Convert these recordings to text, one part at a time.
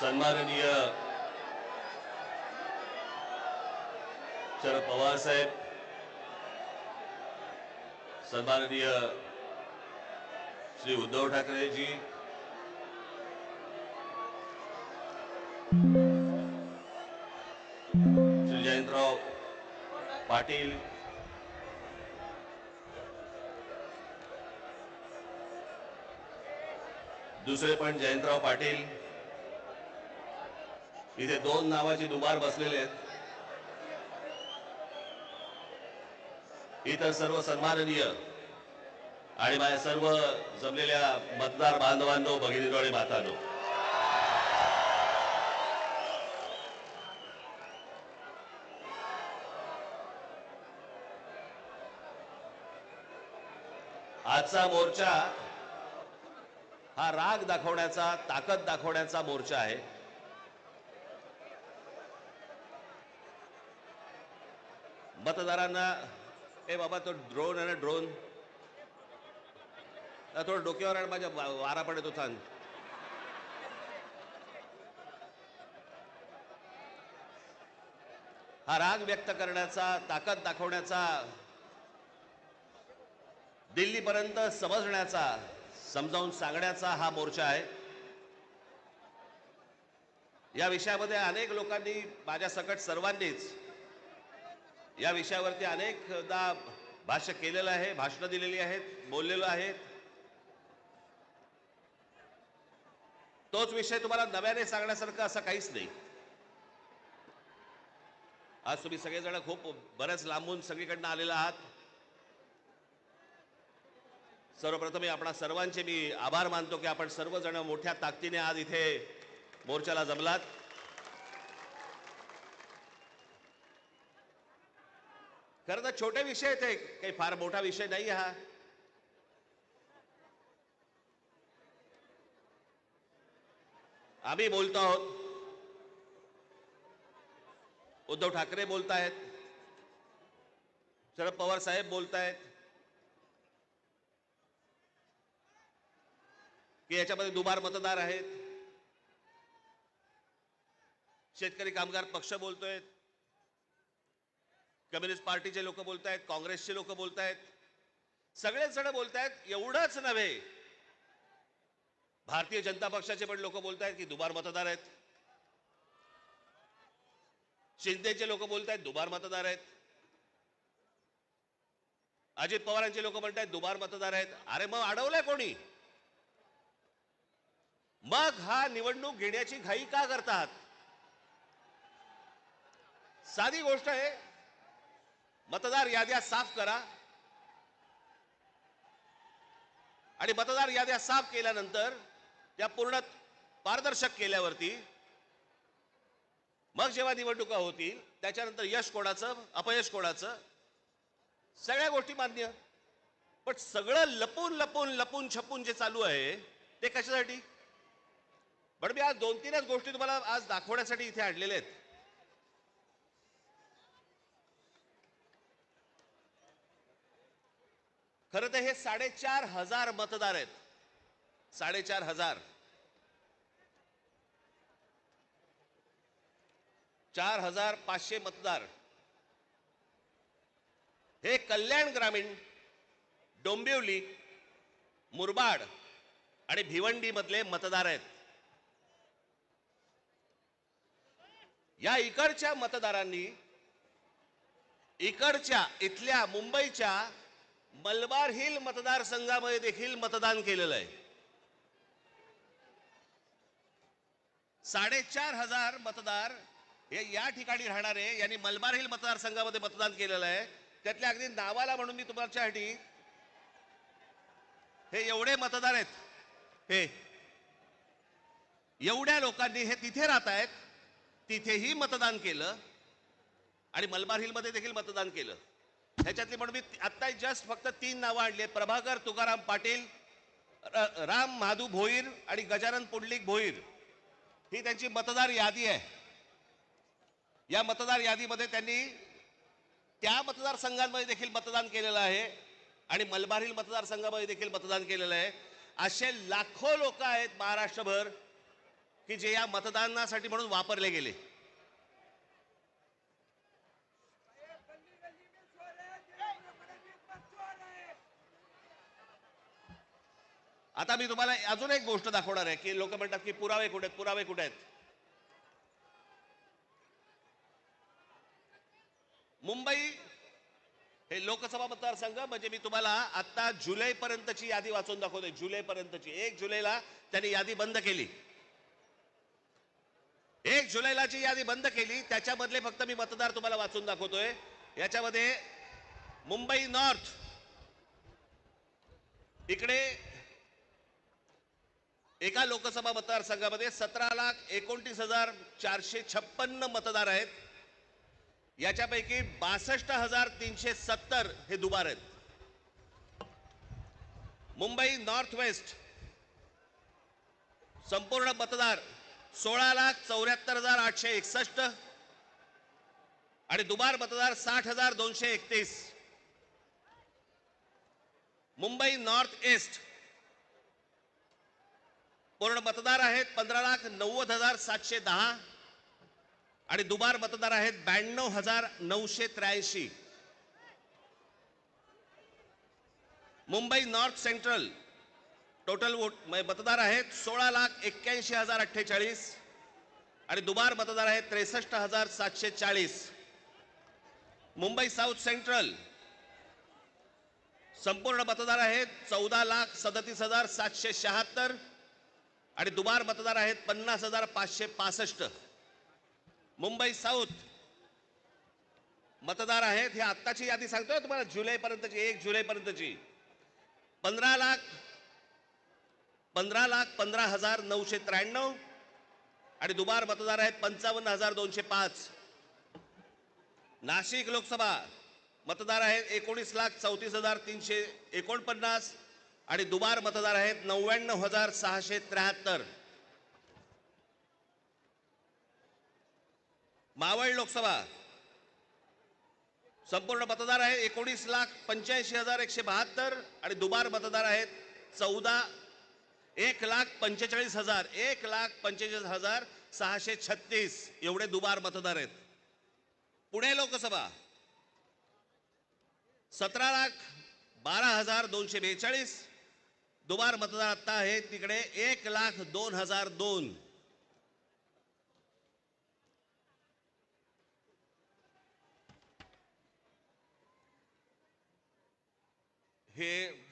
सन्माननीय शरद पवार साहेब सन्माननीय श्री उद्धव ठाकरेजी श्री जयंतराव पाटील दुसरे पण जयंतराव पाटील. इथे दोन नावाची दुबार बसलेले आहेत. इतर सर्व सन्माननीय आणि माझ्या सर्व जमलेल्या मतदार बांधवांनो भगिनीनो आणि मातानो. आजचा मोर्चा हा राग दाखवण्याचा ताकद दाखवण्याचा मोर्चा आहे. मतदारांना ए बाबा तो ड्रोन आहे ना ड्रोन थोडं डोक्यावर आणि माझ्या वारा पडत होता. हा राग व्यक्त करण्याचा ताकद दाखवण्याचा दिल्लीपर्यंत समजण्याचा समजावून सांगण्याचा हा मोर्चा आहे. या विषयामध्ये अनेक लोकांनी माझ्या सकट सर्वांनीच या विषयावरती अनेकदा भाष्य केलेलं आहे भाषणं दिलेली आहेत बोललेलो आहे. तोच विषय तुम्हाला नव्याने सांगण्यासारखं असं काहीच नाही. आज तुम्ही सगळेजण खूप बऱ्याच लांबून सगळीकडनं आलेला आहात. सर्वप्रथम मी आपणा सर्वांचे मी आभार मानतो की आपण सर्वजण मोठ्या ताकदीने आज इथे मोर्चाला जमलात. खरं तर छोटे विषय आहेत काही फार मोठा विषय नाही हा. आम्ही बोलतो आहोत. उद्धव ठाकरे बोलतायत. शरद पवार साहेब बोलतायत. की याच्यामध्ये दुबार मतदार आहेत. शेतकरी कामगार पक्ष बोलतोय. कम्युनिस्ट पार्टीचे लोक बोलतायत काँग्रेसचे लोक बोलतायत. सगळेच जण बोलतायत एवढंच नव्हे. भारतीय जनता पक्षाचे पण लोक बोलतायत की दुबार मतदार आहेत. शिंदेचे लोक बोलतायत दुबार मतदार आहेत. अजित पवारांचे लोक म्हणतायत दुबार मतदार आहेत. अरे मग अडवलंय कोणी? मग हा निवडणूक घेण्याची घाई का करतात? साधी गोष्ट आहे मतदार याद्या साफ करा. आणि मतदार याद्या साफ केल्यानंतर त्या पूर्ण पारदर्शक केल्यावरती मग जेव्हा निवडणुका होतील त्याच्यानंतर यश कोणाचं अपयश कोणाचं सगळ्या गोष्टी मान्य. पण सगळं लपून लपून लपून छपून जे चालू आहे ते कशासाठी? पण मी आज दोन तीनच गोष्टी तुम्हाला आज दाखवण्यासाठी इथे आणलेल्या आहेत. खरं तर हे साडेचार हजार मतदार आहेत. साडेचार हजार. चार हजार पाचशे मतदार. हे कल्याण ग्रामीण डोंबिवली मुरबाड आणि भिवंडी मधले मतदार आहेत. या इकडच्या मतदारांनी इकडच्या इथल्या मुंबईच्या मलबार हिल मतदारसंघामध्ये देखील मतदान केलेलं आहे. साडेचार हजार मतदार हे या ठिकाणी राहणारे यांनी मलबार हिल मतदारसंघामध्ये मतदान केलेलं आहे. त्यातल्या अगदी नावाला म्हणून मी तुमच्यासाठी हे एवढे मतदार आहेत. हे एवढ्या लोकांनी हे तिथे राहत आहेत तिथेही मतदान केलं आणि मलबार हिलमध्ये देखील मतदान केलं. ह्याच्यातली म्हणून मी आत्ता जस्ट फक्त तीन नावं आणली आहेत. प्रभाकर तुकाराम पाटील र- राम महादू भोईर आणि गजानन पुंडलिक भोईर. ही त्यांची मतदार यादी आहे. या मतदार यादीमध्ये त्यांनी त्या मतदारसंघांमध्ये देखील मतदान केलेलं आहे आणि मलबारील मतदारसंघामध्ये देखील मतदान केलेलं आहे. असे लाखो लोक आहेत महाराष्ट्रभर. की जे या मतदानासाठी म्हणून वापरले गेले. आता मी तुम्हाला अजून एक गोष्ट दाखवणार आहे की लोक म्हणतात की पुरावे कुठे आहेत पुरावे कुठे आहेत? मुंबई हे लोकसभा मतदारसंघ म्हणजे मी तुम्हाला आता जुलै पर्यंतची यादी वाचून दाखवतोय. जुलै पर्यंतची एक जुलैला त्यांनी यादी बंद केली. एक जुलैला जी यादी बंद केली. त्याच्यामधले फक्त मी मतदार तुम्हाला वाचून दाखवतोय. याच्यामध्ये मुंबई नॉर्थ. इकडे एका लोकसभा मतदारसंघामध्ये सतरा लाख एकोणतीस हजार चारशे छप्पन्न मतदार आहेत. याच्यापैकी बासष्ट हजार तीनशे सत्तर हे दुबार आहेत. मुंबई नॉर्थ वेस्ट संपूर्ण मतदार सोळा लाख चौऱ्याहत्तर हजार आठशे एकसष्ट आणि दुबार मतदार साठ हजार दोनशे एकतीस. Mumbai north east. पूर्ण मतदार आहेत पंधरा लाख नव्वद हजार सातशे दहा आणि दुबार मतदार आहेत ब्याण्णव हजार नऊशे त्र्याऐंशी. Mumbai north central. Total vote मतदार आहेत. सोळा लाख एक्क्याऐंशी हजार अठ्ठेचाळीस आणि दुबार मतदार आहेत त्रेसष्ट हजार सातशे चाळीस. मुंबई साऊथ सेंट्रल संपूर्ण मतदार आहेत. चौदा लाख सदतीस हजार सातशे शहात्तर आणि दुबार मतदार आहेत पन्नास हजार पाचशे पासष्ट. मुंबई साऊथ मतदार आहेत. हे आत्ताची यादी सांगतोय तुम्हाला जुलैपर्यंतची एक जुलैपर्यंतची. पंधरा लाख पंधरा लाख पंधरा हजार नऊशे त्र्याण्णव आणि दुबार मतदार आहेत पंचावन्न हजार दोनशे पाच. नाशिक लोकसभा मतदार आहेत एकोणीस लाख चौतीस हजार तीनशे एकोणपन्नास आणि दुबार मतदार आहेत नव्याण्णव हजार सहाशे त्र्याहत्तर. मावळ लोकसभा संपूर्ण मतदार आहे एकोणीस लाख पंच्याऐंशी हजार एकशे बहात्तर आणि दुबार मतदार आहेत चौदा एक लाख पंचेचाळीस हजार एक लाख पंचेचाळीस हजार सहाशे छत्तीस एवढे दुबार मतदार आहेत. पुणे लोकसभा सतरा लाख बारा हजार दोनशे बेचाळीस दुबार मतदार आत्ता आहे तिकडे एक लाख दोन हजार दोन. हे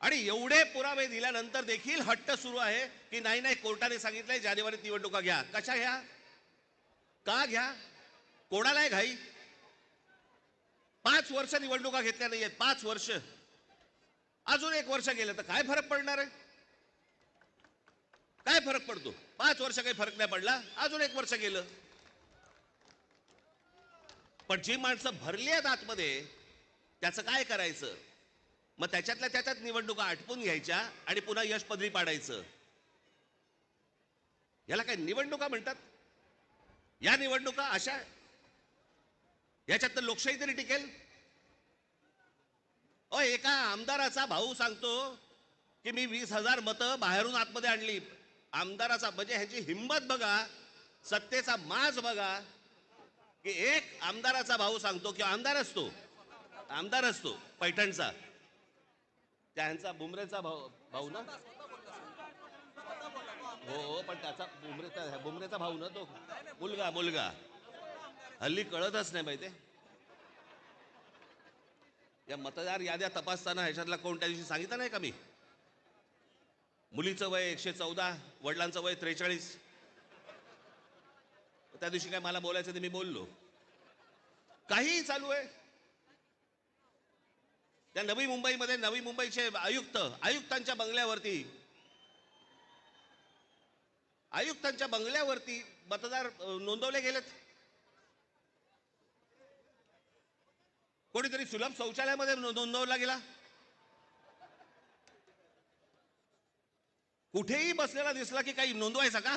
आणि एवढे पुरावे दिल्यानंतर देखील हट्ट सुरू आहे की नाही नाही कोर्टाने सांगितलंय जानेवारीत निवडणुका घ्या. कशा घ्या? का घ्या? कोणाला आहे घाई? पाच वर्ष निवडणुका घेतल्या नाहीयेत पाच वर्ष. अजून एक वर्ष गेलं तर काय फरक पडणार आहे? काय फरक पडतो? पाच वर्ष काही फरक नाही पडला अजून एक वर्ष गेलं. पण जी माणसं भरली आहेत आतमध्ये त्याचं काय करायचं? मग त्याच्यातल्या त्याच्यात निवडणुका आटपून घ्यायच्या आणि पुन्हा यश पदरी पाडायचं. याला काय निवडणुका म्हणतात? या निवडणुका अशा याच्यात तर लोकशाही तरी टिकेल? अ एका आमदाराचा भाऊ सांगतो की मी वीस हजार मतं बाहेरून आतमध्ये आणली. आमदाराचा म्हणजे ह्याची हिंमत बघा सत्तेचा माज बघा. की एक आमदाराचा भाऊ सांगतो की आमदार असतो. आमदार असतो पैठणचा. त्यांचा बुमरेचा भाऊ भाऊ ना? हो, हो पण त्याचा बुमरेचा बुमरेचा भाऊ ना तो? मुलगा मुलगा. हल्ली कळतच नाही माहिती. या मतदार याद्या तपासताना ह्याच्यातला कोण त्या दिवशी सांगितलं नाही का मी? मुलीचं वय एकशे चौदा वडिलांचं वय त्रेचाळीस. त्या दिवशी काय मला बोलायचं ते मी बोललो. काहीही चालू आहे. त्या नवी मुंबईमध्ये नवी मुंबईचे आयुक्त आयुक्तांच्या बंगल्यावरती. आयुक्तांच्या बंगल्यावरती मतदार नोंदवले गेलेत. कोणीतरी सुलभ शौचालयामध्ये नोंदवला गेला. कुठेही बसलेला दिसला की काही नोंदवायचा का?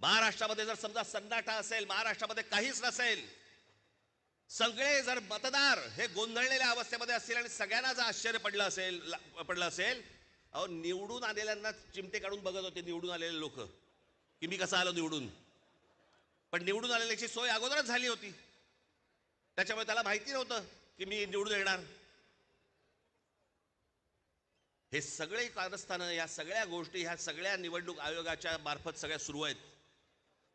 महाराष्ट्रामध्ये जर समजा सन्नाटा असेल महाराष्ट्रामध्ये काहीच नसेल सगळे जर मतदार हे गोंधळलेल्या अवस्थेमध्ये असतील आणि सगळ्यांना जर आश्चर्य पडलं असेल पडलं असेल अहो निवडून आलेल्यांना चिमटे काढून बघत होते निवडून आलेले लोक. की मी कसं आलो निवडून? पण निवडून आलेल्याची सोय अगोदरच झाली होती. त्याच्यामुळे त्याला माहिती नव्हतं की मी निवडून येणार. हे सगळे कारस्थानं या सगळ्या गोष्टी ह्या सगळ्या निवडणूक आयोगाच्या मार्फत सगळ्या सुरू आहेत.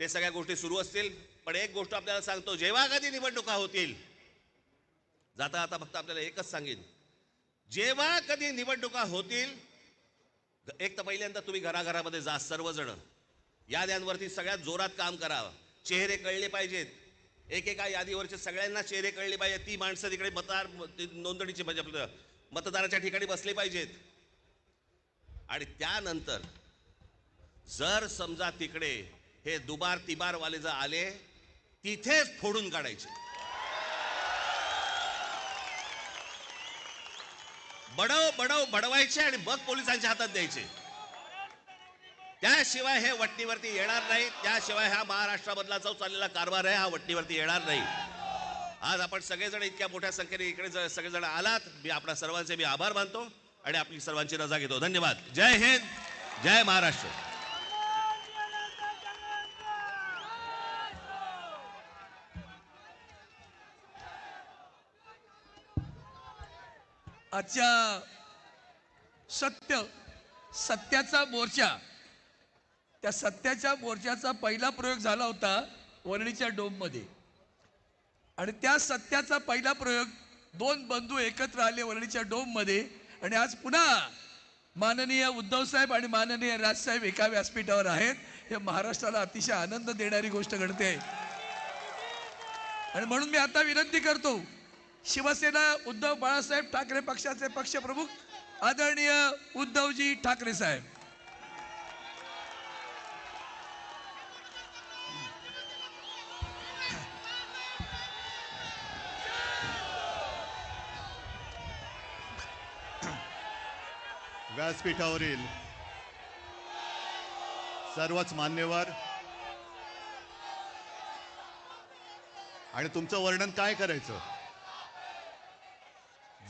ते सगळ्या गोष्टी सुरू असतील पण एक गोष्ट आपल्याला सांगतो जेव्हा कधी निवडणुका होतील जाता आता फक्त आपल्याला एकच सांगेन. जेव्हा कधी निवडणुका होतील एक तर पहिल्यांदा तुम्ही घराघरामध्ये जा सर्वजण. याद्यांवरती सगळ्यात जोरात काम करा. चेहरे कळले पाहिजेत. एकेका यादीवरचे सगळ्यांना चेहरे कळले पाहिजेत. ती माणसं तिकडे मतदार नोंदणीची म्हणजे आपलं मतदाराच्या ठिकाणी बसले पाहिजेत. आणि त्यानंतर जर समजा तिकडे हे दुबार तिबार वाले जर आले तिथेच फोडून काढायचे. बडव बडव बडवायचे आणि बघ पोलिसांच्या हातात द्यायचे. त्याशिवाय हे वट्टीवरती येणार नाही त्याशिवाय हा महाराष्ट्रामधला जो चाललेला कारभार आहे हा वट्टीवरती येणार नाही. आज आपण सगळेजण इतक्या मोठ्या संख्येने इकडे सगळेजण आलात. मी आपल्या सर्वांचे मी आभार मानतो आणि आपली सर्वांची रजा घेतो. धन्यवाद. जय हिंद. जय महाराष्ट्र. आजच्या सत्य. सत्याचा मोर्चा. त्या सत्याच्या मोर्चाचा पहिला प्रयोग झाला होता वरळीच्या डोममध्ये. आणि त्या सत्याचा पहिला प्रयोग दोन बंधू एकत्र आले वरळीच्या डोममध्ये. आणि आज पुन्हा माननीय उद्धव साहेब आणि माननीय राजसाहेब एका व्यासपीठावर आहेत. हे महाराष्ट्राला अतिशय आनंद देणारी गोष्ट घडते. आणि म्हणून मी आता विनंती करतो शिवसेना उद्धव बाळासाहेब ठाकरे पक्षाचे पक्षप्रमुख आदरणीय उद्धवजी ठाकरे साहेब. व्यासपीठावरील सर्वच मान्यवर आणि तुमचं वर्णन काय करायचं?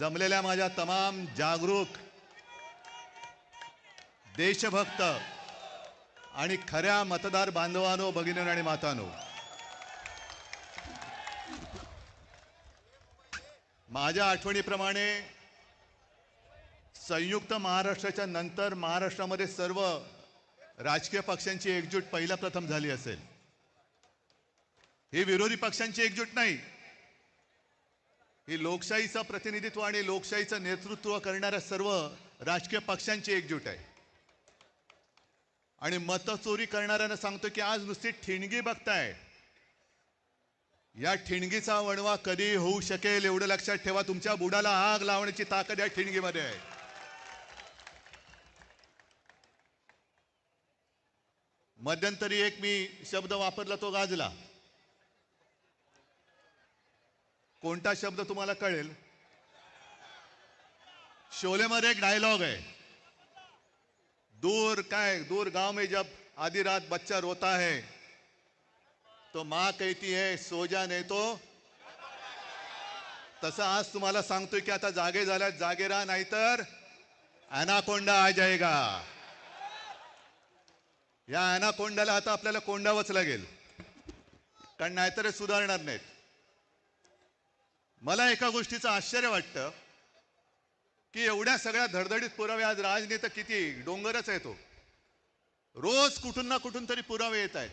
जमलेल्या माझ्या तमाम जागरूक देशभक्त आणि खऱ्या मतदार बांधवानो भगिनीनो आणि मातानो. माझ्या आठवणीप्रमाणे संयुक्त महाराष्ट्राच्या नंतर महाराष्ट्रामध्ये सर्व राजकीय पक्षांची एकजूट पहिला प्रथम झाली असेल. ही विरोधी पक्षांची एकजूट नाही. ही लोकशाहीचं प्रतिनिधित्व आणि लोकशाहीचं नेतृत्व करणाऱ्या सर्व राजकीय पक्षांची एकजूट आहे. आणि मतचोरी करणाऱ्यांना सांगतो की आज नुसती ठिणगी बघताय. या ठिणगीचा वणवा कधी होऊ शकेल एवढं लक्षात ठेवा तुमच्या बुडाला आग लावण्याची ताकद या ठिणगीमध्ये आहे. मध्यंतरी एक मी शब्द वापरला तो गाजला. कोणता शब्द तुम्हाला कळेल? शोलेमध्ये एक डायलॉग आहे. दूर काय दूर गांव में जब आधी रात बच्चा रोता है तो माँ कहती है सो जा नाही तो. तसं आज तुम्हाला सांगतोय की आता जागे झाल्यात जागे राहा नाहीतर अनाकोंडा आ जाएगा या अनाकोंडाला आता आपल्याला कोंडावंच लागेल. कारण नाहीतर सुधारणार नाहीत. मला एका गोष्टीचं आश्चर्य वाटतं की एवढ्या सगळ्या धडधडीत पुरावे आज राजनेता किती डोंगरच आहे तो हो. रोज कुठून ना कुठून तरी पुरावे येत आहेत.